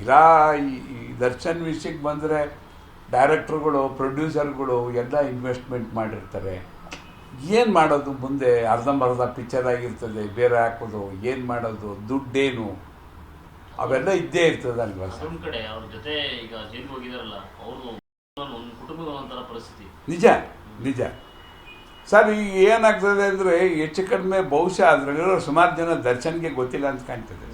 ಇಲ್ಲ ಈ ದರ್ಶನ್ ವಿಷಯಕ್ಕೆ ಬಂದರೆ ಡೈರೆಕ್ಟ್ರುಗಳು ಪ್ರೊಡ್ಯೂಸರ್ಗಳು ಎಲ್ಲ ಇನ್ವೆಸ್ಟ್ಮೆಂಟ್ ಮಾಡಿರ್ತಾರೆ. ಏನು ಮಾಡೋದು ಮುಂದೆ? ಅರ್ಧಂಬರ್ಧ ಪಿಕ್ಚರ್ ಆಗಿರ್ತದೆ ಬೇರೆ ಹಾಕೋದು ಏನು ಮಾಡೋದು ದುಡ್ಡೇನು? ಅವೆಲ್ಲ ಇದ್ದೇ ಇರ್ತದೆ ಅಲ್ವಾ ಅದೊಂದ್ ಕಡೆ ಅವ್ರ ಜೊತೆ ಈಗ ಜೈಲ್ಗೆ ಹೋಗಿದಾರಲ್ಲ ಅವ್ರದ್ದು ಒಂದು ಕುಟುಂಬದ ಒಂಥರ ಪರಿಸ್ಥಿತಿ. ನಿಜ ನಿಜ. ಸರ್ ಈಗ ಏನಾಗ್ತದೆ ಅಂದರೆ ಹೆಚ್ಚು ಕಡಿಮೆ ಬಹುಶಃ ಅದರಲ್ಲಿರೋ ಸುಮಾರು ಜನ ದರ್ಶನ್ಗೆ ಗೊತ್ತಿಲ್ಲ ಅಂತ ಕಾಣ್ತದೆ.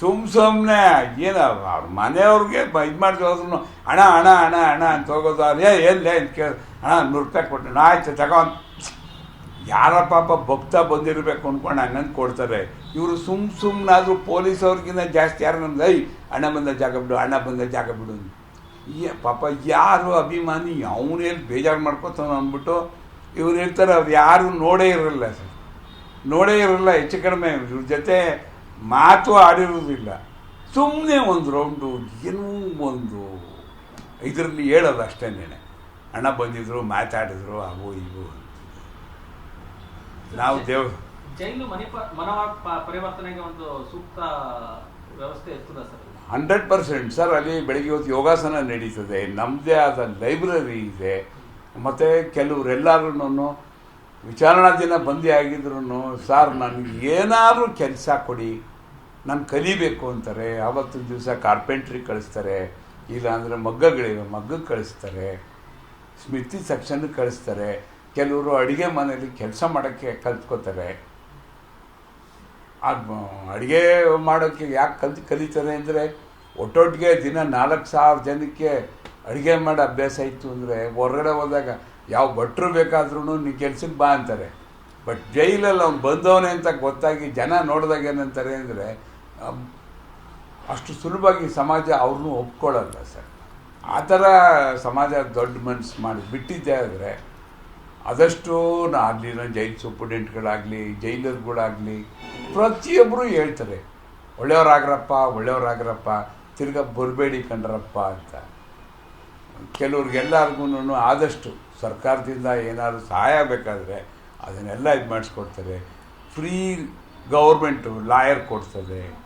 ಸುಮ್ ಸುಮ್ಮನೆ ಏನು ಅವ್ರ ಮನೆಯವ್ರಿಗೆ ಇದು ಮಾಡಿ ಹೋದ್ರು ಹಣ ಹಣ ಹಣ ಹಣ ಅಂತ ಹೋಗೋದು ಏ ಎಲ್ಲೇ ಅಂತ ಕೇಳಿ ಹಣ ನೂರು ರೂಪಾಯಿ ಕೊಟ್ಟು ಆಯ್ತು, ತಗೋ. ಯಾರ ಪಾಪ ಭಕ್ತ ಬಂದಿರಬೇಕು ಅಂದ್ಕೊಂಡು ಹಂಗಂದು ಕೊಡ್ತಾರೆ. ಇವರು ಸುಮ್ ಸುಮ್ಮನಾದರೂ ಪೊಲೀಸ್ ಅವ್ರಿಗಿಂತ ಜಾಸ್ತಿ ಯಾರು ನಮ್ದು ಐ ಹಣ ಬಂದ ಜಾಗ ಬಿಡು ಹಣ ಬಂದ ಜಾಗ ಬಿಡು. ಏ ಪಾಪ ಯಾರು ಅಭಿಮಾನಿ ಅವನೇನು ಬೇಜಾರು ಮಾಡ್ಕೋತಾನ ಅಂದ್ಬಿಟ್ಟು ಇವ್ರು ಇರ್ತಾರೆ ಅವ್ರು ಯಾರು ನೋಡೇ ಇರಲ್ಲ ಸರ್. ನೋಡೇ ಇರಲ್ಲ, ಹೆಚ್ಚು ಕಡಿಮೆ. ಇವ್ರ ಜೊತೆ ಮಾತು ಆಡಿರುವುದಿಲ್ಲ. ಸುಮ್ಮನೆ ಒಂದು ರೌಂಡು ಏನೂ ಒಂದು ಇದರಲ್ಲಿ ಹೇಳೋದು ಅಷ್ಟೇನೆ ಹಣ ಬಂದಿದ್ರು ಮಾತಾಡಿದ್ರು ಅವು ಇವು. ನಾವು ದೇವ್ ಜೈಲು ಪರಿವರ್ತನೆಗೆ ಒಂದು ಸೂಕ್ತ ವ್ಯವಸ್ಥೆ ಇರ್ತದ ಸರ್. ಹಂಡ್ರೆಡ್ ಪರ್ಸೆಂಟ್ ಸರ್ ಅಲ್ಲಿ ಬೆಳಿಗ್ಗೆ ಹೊತ್ತು ಯೋಗಾಸನ ನಡೀತದೆ. ನಮ್ಮದೇ ಆದ ಲೈಬ್ರರಿ ಇದೆ. ಮತ್ತು ಕೆಲವರೆಲ್ಲರೂ ವಿಚಾರಣಾ ದಿನ ಬಂದಿ ಆಗಿದ್ರು ಸರ್, ನನಗೆ ಏನಾದರೂ ಕೆಲಸ ಕೊಡಿ. ನಾನು ಕಲಿಬೇಕು ಅಂತಾರೆ. ಆವತ್ತಿನ ದಿವಸ ಕಾರ್ಪೆಂಟ್ರಿ ಕಳಿಸ್ತಾರೆ. ಇಲ್ಲಾಂದರೆ ಮಗ್ಗಗಳಿವೆ ಮಗ್ಗಕ್ಕೆ ಕಳಿಸ್ತಾರೆ. ಸ್ಮಿತಿ ಸೆಕ್ಷನ್ಗೆ ಕಳಿಸ್ತಾರೆ. ಕೆಲವರು ಅಡುಗೆ ಮನೆಯಲ್ಲಿ ಕೆಲಸ ಮಾಡೋಕ್ಕೆ ಕಲ್ತ್ಕೋತಾರೆ. ಅಡುಗೆ ಮಾಡೋಕ್ಕೆ ಯಾಕೆ ಕಲ್ತು ಕಲಿತಾರೆ ಅಂದರೆ ಒಟ್ಟೊಟ್ಟಿಗೆ ದಿನ ನಾಲ್ಕು ಸಾವಿರ ಜನಕ್ಕೆ ಅಡುಗೆ ಮಾಡೋ ಅಭ್ಯಾಸ ಇತ್ತು ಅಂದರೆ, ಹೊರಗಡೆ ಹೋದಾಗ ಯಾವ ಭಟ್ರು ಬೇಕಾದ್ರೂ ನೀ ಕೆಲ್ಸಕ್ಕೆ ಬಾ ಅಂತಾರೆ. ಬಟ್ ಜೈಲಲ್ಲಿ ಅವ್ನು ಬಂದವನೇ ಅಂತ ಗೊತ್ತಾಗಿ ಜನ ನೋಡಿದಾಗ ಏನಂತಾರೆ ಅಂದರೆ ಅಷ್ಟು ಸುಲಭವಾಗಿ ಸಮಾಜ ಅವ್ರನ್ನೂ ಒಪ್ಕೊಳ್ಳಲ್ಲ ಸರ್. ಆ ಥರ ಸಮಾಜ ದೊಡ್ಡ ಮನಸ್ಸು ಮಾಡಿ ಬಿಟ್ಟಿದ್ದೆ ಆದರೆ ಆದಷ್ಟು ಆಗಲಿ ನಾನು ಜೈಲ್ ಸೂಪರ್ಡೆಂಟ್ಗಳಾಗಲಿ, ಜೈಲರ್ಗಳಾಗಲಿ ಪ್ರತಿಯೊಬ್ಬರು ಹೇಳ್ತಾರೆ, ಒಳ್ಳೆಯವರಾಗ್ರಪ್ಪ ಒಳ್ಳೆಯವರಾಗ್ರಪ್ಪ, ತಿರ್ಗಾ ಬರಬೇಡಿ ಕಂಡ್ರಪ್ಪ ಅಂತ. ಕೆಲವ್ರಿಗೆಲ್ಲರಿಗೂ ಆದಷ್ಟು ಸರ್ಕಾರದಿಂದ ಏನಾದರೂ ಸಹಾಯ ಬೇಕಾದರೆ ಅದನ್ನೆಲ್ಲ ಇದು ಮಾಡಿಸ್ಕೊಡ್ತಾರೆ. ಫ್ರೀ ಗೌರ್ಮೆಂಟು ಲಾಯರ್ ಕೊಡ್ತದೆ.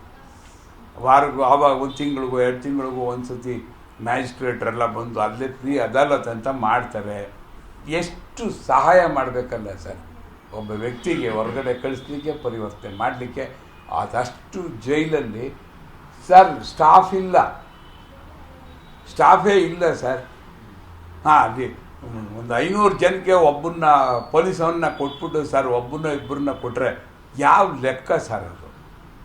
ವಾರಕ್ಕೂ ಆವಾಗ ಒಂದು ತಿಂಗಳಿಗೂ, ಎರಡು ತಿಂಗಳಿಗೂ ಒಂದು ಸತಿ ಮ್ಯಾಜಿಸ್ಟ್ರೇಟ್ರೆಲ್ಲ ಬಂದು ಅಲ್ಲೇ ಫ್ರೀ ಅದಾಲತ್ ಅಂತ ಮಾಡ್ತಾರೆ. ಎಷ್ಟು ಸಹಾಯ ಮಾಡಬೇಕಲ್ಲ ಸರ್? ಒಬ್ಬ ವ್ಯಕ್ತಿಗೆ ಹೊರಗಡೆ ಕಳಿಸ್ಲಿಕ್ಕೆ, ಪರಿವರ್ತನೆ ಮಾಡಲಿಕ್ಕೆ ಅದಷ್ಟು ಜೈಲಲ್ಲಿ ಸರ್ ಸ್ಟಾಫ್ ಇಲ್ಲ. ಸ್ಟಾಫೇ ಇಲ್ಲ ಸರ್. ಹಾಂ, ಅಲ್ಲಿ ಒಂದು ಐನೂರು ಜನಕ್ಕೆ ಒಬ್ಬನ್ನ ಪೊಲೀಸವನ್ನ ಕೊಟ್ಬಿಟ್ಟು ಸರ್, ಒಬ್ಬನ್ನ ಇಬ್ಬರನ್ನ ಕೊಟ್ಟರೆ ಯಾವ ಲೆಕ್ಕ ಸರ್ ಅದು?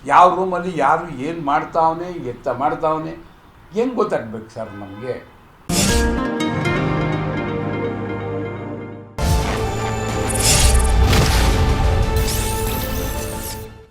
ಯಾವ ರೂಮಲ್ಲಿ ಯಾರು ಏನು ಮಾಡ್ತಾವನೆ, ಎತ್ತ ಮಾಡ್ತಾವನೆ? ಹೆಂಗೆ ಗೊತ್ತಾಗ್ಬೇಕು ಸರ್ ನಮಗೆ?